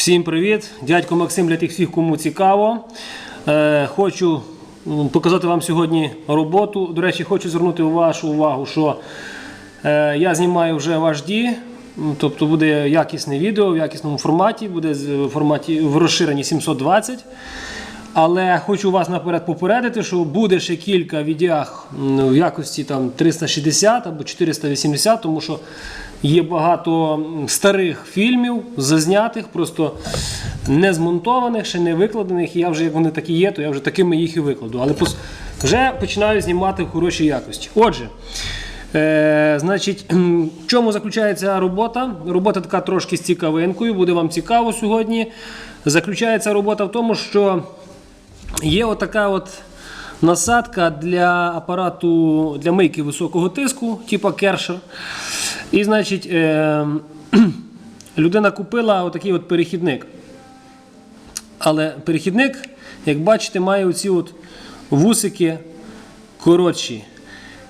Всім привіт! Дядько Максим для тих всіх, кому цікаво. Е, хочу показати вам сьогодні роботу. До речі, хочу звернути вашу увагу, що е, я знімаю вже HD, тобто буде якісне відео в якісному форматі, буде в форматі в розширенні 720. Але хочу вас наперед попередити, що буде ще кілька відеах м, в якості там 360 або 480, тому що є багато старих фільмів, зазнятих, просто не змонтованих, ще не викладених. І я вже як вони такі є, то я вже такими їх і викладу. Але вже починаю знімати в хорошій якості. Отже. Е, значить, в чому заключається робота? Робота така трошки з цікавинкою, буде вам цікаво сьогодні. Заключається робота в тому, що Є отака от насадка для апарату для мийки високого тиску, типу кершер. І, значить, е, людина купила отакий от перехідник. Але перехідник, як бачите, має оці от вусики коротші.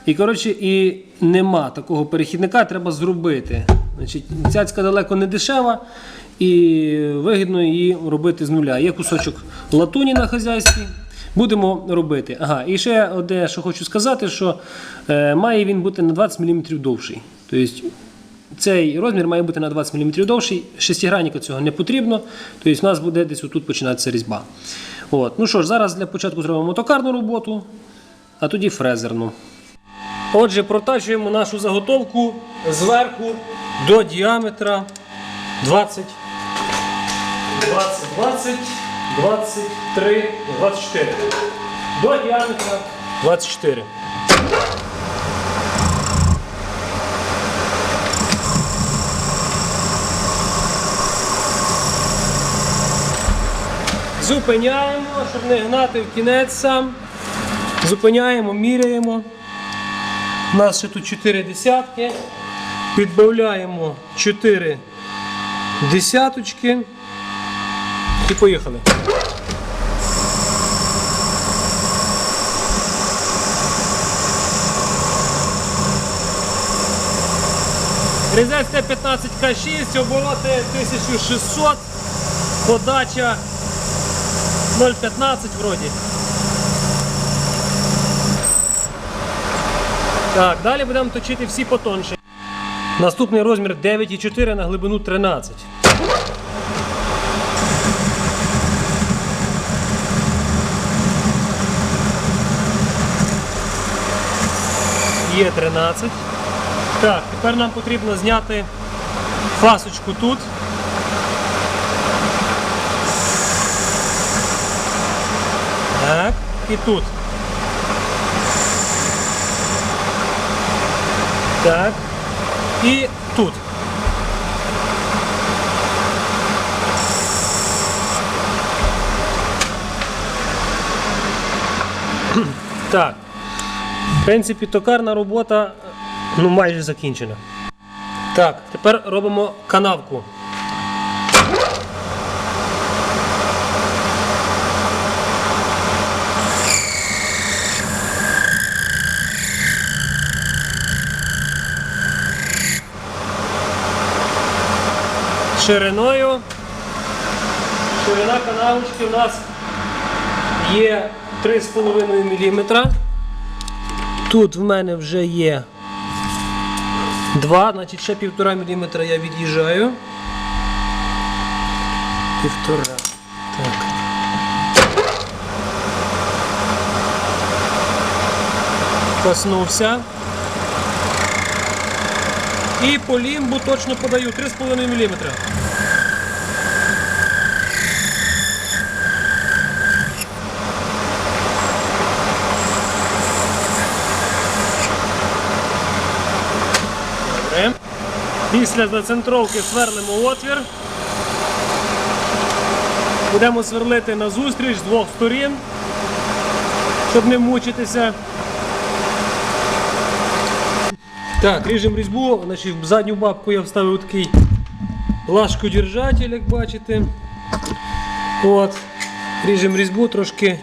І, коротше, і нема такого перехідника, треба зробити. Значить, цяцька далеко не дешева і вигідно її робити з нуля. Є кусочок латуні на хазяйстві. Будемо робити. Ага, і ще одне, що хочу сказати, що е, має він бути на 20 мм довший. Тобто цей розмір має бути на 20 мм довший. Шестигранника цього не потрібно. Тобто у нас буде десь отут починатися різьба. От. Ну що ж, зараз для початку зробимо токарну роботу, а тоді фрезерну. Отже, протачуємо нашу заготовку зверху до діаметра 20, 20, 20, 23, 24. До діаметра 24. Зупиняємо, щоб не гнати в кінець сам. Зупиняємо, міряємо. У нас ще тут 4 десятки. Підбавляємо 4 десяточки. І поїхали. Різець Т15К6, обороти 1600, подача 0,15 вроді. Так, далі будемо точити всі потонші. Наступний розмір 9,4 на глибину 13. Є 13. Так, тепер нам потрібно зняти фасочку тут. Так, і тут. Так. І тут. Так. В принципі, токарна робота ну, майже закінчена. Так, тепер робимо канавку. Шириною. Ширина канавочки у нас є 3,5 мм. Тут в мене вже є 2, значить ще 1,5 мм я від'їжджаю. Півтора. Так. Коснувся. І по лімбу точно подаю 3,5 мм. Після зацентровки сверлимо отвір. Будемо сверлити на зустріч з двох сторін, щоб не мучитися. Так, ріжемо різьбу, значить в задню бабку я вставив такий лашкодержатель, як бачите. От. Ріжемо різьбу, трошки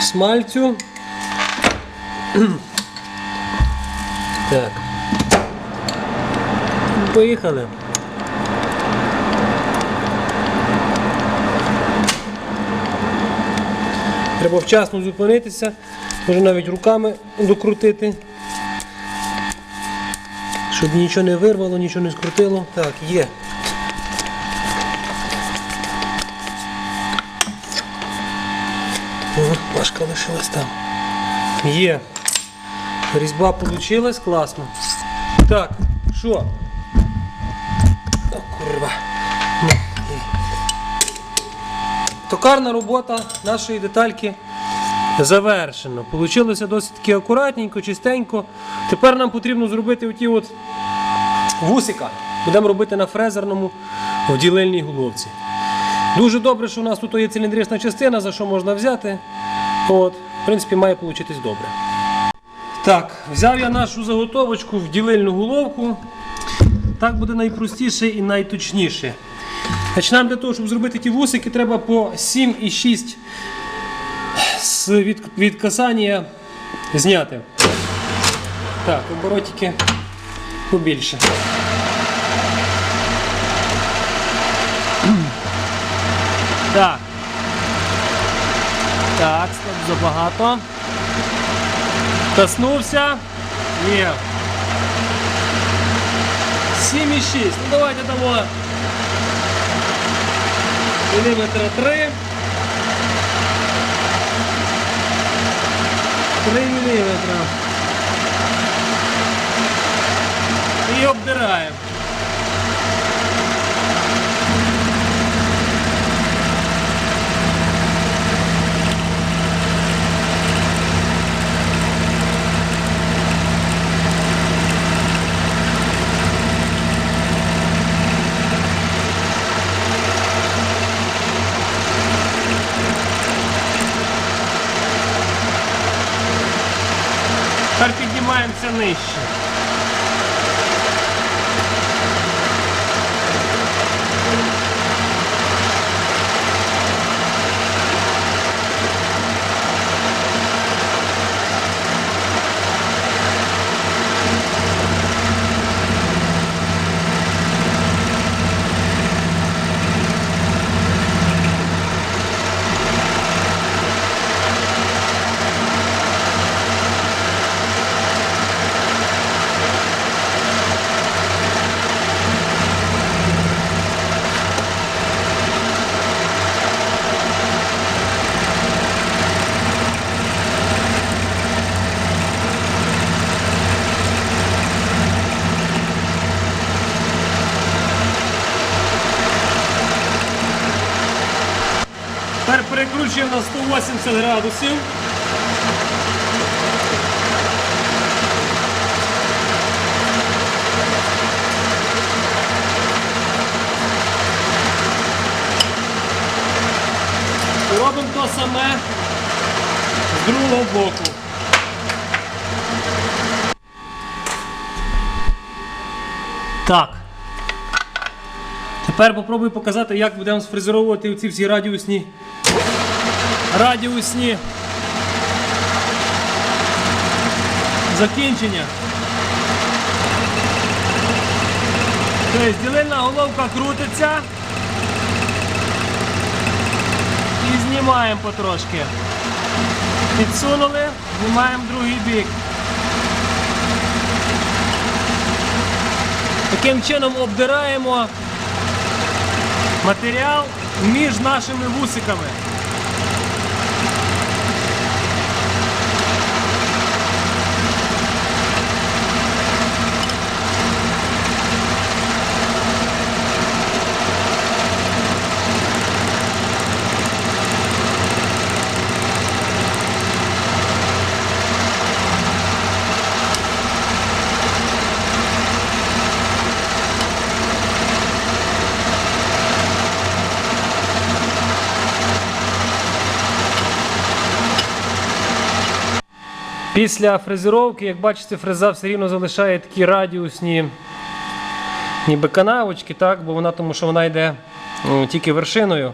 смальцю. Так. Поїхали. Треба вчасно зупинитися, може навіть руками докрутити, щоб нічого не вирвало, нічого не скрутило. Так, є. Плашка лишилась там. Є. Різьба вийшла, класно. Так, що? Є. Токарна робота нашої детальки завершена. Получилося досить таки акуратненько, чистенько. Тепер нам потрібно зробити оті от вусика. Будемо робити на фрезерному в ділильній головці. Дуже добре, що у нас тут є циліндрична частина, за що можна взяти. От, в принципі, має вийти добре. Так, взяв я нашу заготовочку в ділильну головку. Так буде найпростіше і найточніше. Значить, нам для того, щоб зробити ті вусики, треба по 7,6 з від, від касання зняти. Так, оборотики побільше. Так. Так, стоп, забагато. Коснувся. Є. 7,6. Ну давайте дамо. Міліметра 3. 3 міліметра. І обдираємо. Нижче. Перекручуємо на 180 градусів. Робимо то саме з другого боку. Так. Тепер попробую показати, як будемо сфрезеровувати ці всі радіусні радіусні закінчення. Тобто ділильна головка крутиться і знімаємо потрошки. Підсунули, знімаємо другий бік. Таким чином обдираємо матеріал між нашими вусиками. Після фрезеровки, як бачите, фреза все рівно залишає такі радіусні ніби канавочки, так, бо вона тому що вона йде тільки вершиною.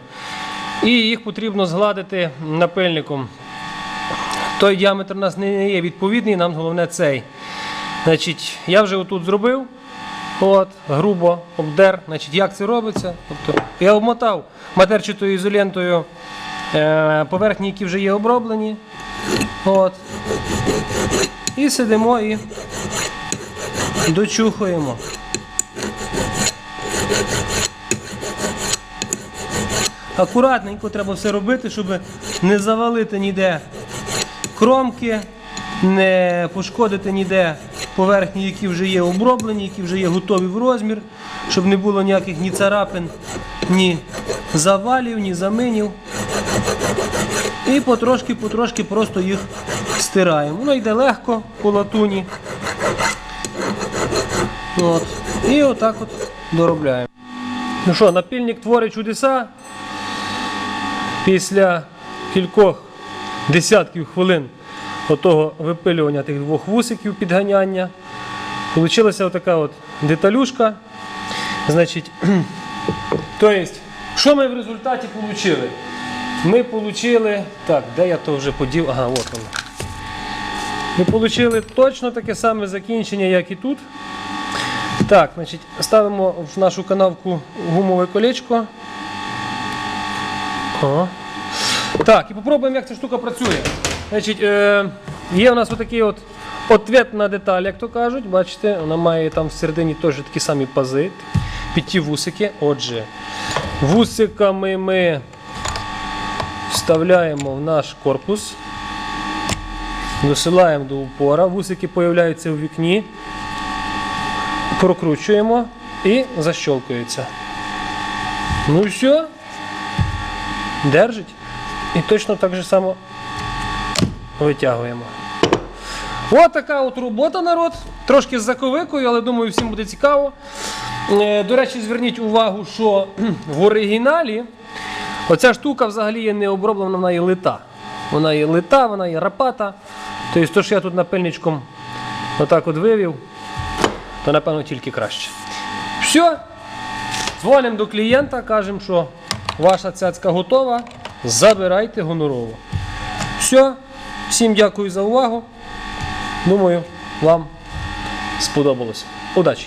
І їх потрібно згладити напильником. Той діаметр у нас не є відповідний, нам головне цей. Значить, я вже отут зробив. От, грубо обдер. Значить, як це робиться? Тобто, я обмотав матерчатою ізолентою е, поверхні, які вже є оброблені. От. І сидимо і дочухуємо. Акуратненько треба все робити, щоб не завалити ніде кромки, не пошкодити ніде поверхні, які вже є оброблені, які вже є готові в розмір, щоб не було ніяких ні царапин, ні завалів, ні заминів. І потрошки-потрошки просто їх стираємо. Воно йде легко по латуні. От. І отак от доробляємо. Ну що, напільник творить чудеса. Після кількох десятків хвилин отого випилювання тих двох вусиків підганяння. Получилася отака от деталюшка. Значить, то есть, що ми в результаті отримали? Ми отримали. Так, де я то вже подів? Ага, от воно. Ми отримали точно таке саме закінчення, як і тут. Так, значить, ставимо в нашу канавку гумове колечко. О. Так, і попробуємо, як ця штука працює. Значить, е, є у нас отакий от ответна деталь, як то кажуть. Бачите, вона має там всередині теж такі самі пази під ті вусики. Отже, вусиками ми вставляємо в наш корпус, досилаємо до упора, вусики появляються у вікні, прокручуємо і защолкується. Ну все. Держить. І точно так же само витягуємо. От така от робота, народ. Трошки з заковикою, але думаю, всім буде цікаво. Е, До речі, зверніть увагу, що в оригіналі оця штука взагалі є не оброблена, вона є лита. Вона є лита, вона є рапата. Тобто, то, що я тут напильничком отак от вивів, то напевно тільки краще. Все. Дзвонимо до клієнта, кажемо, що ваша цяцька готова. Забирайте гонорово. Все. Всім дякую за увагу. Думаю, вам сподобалось. Удачі!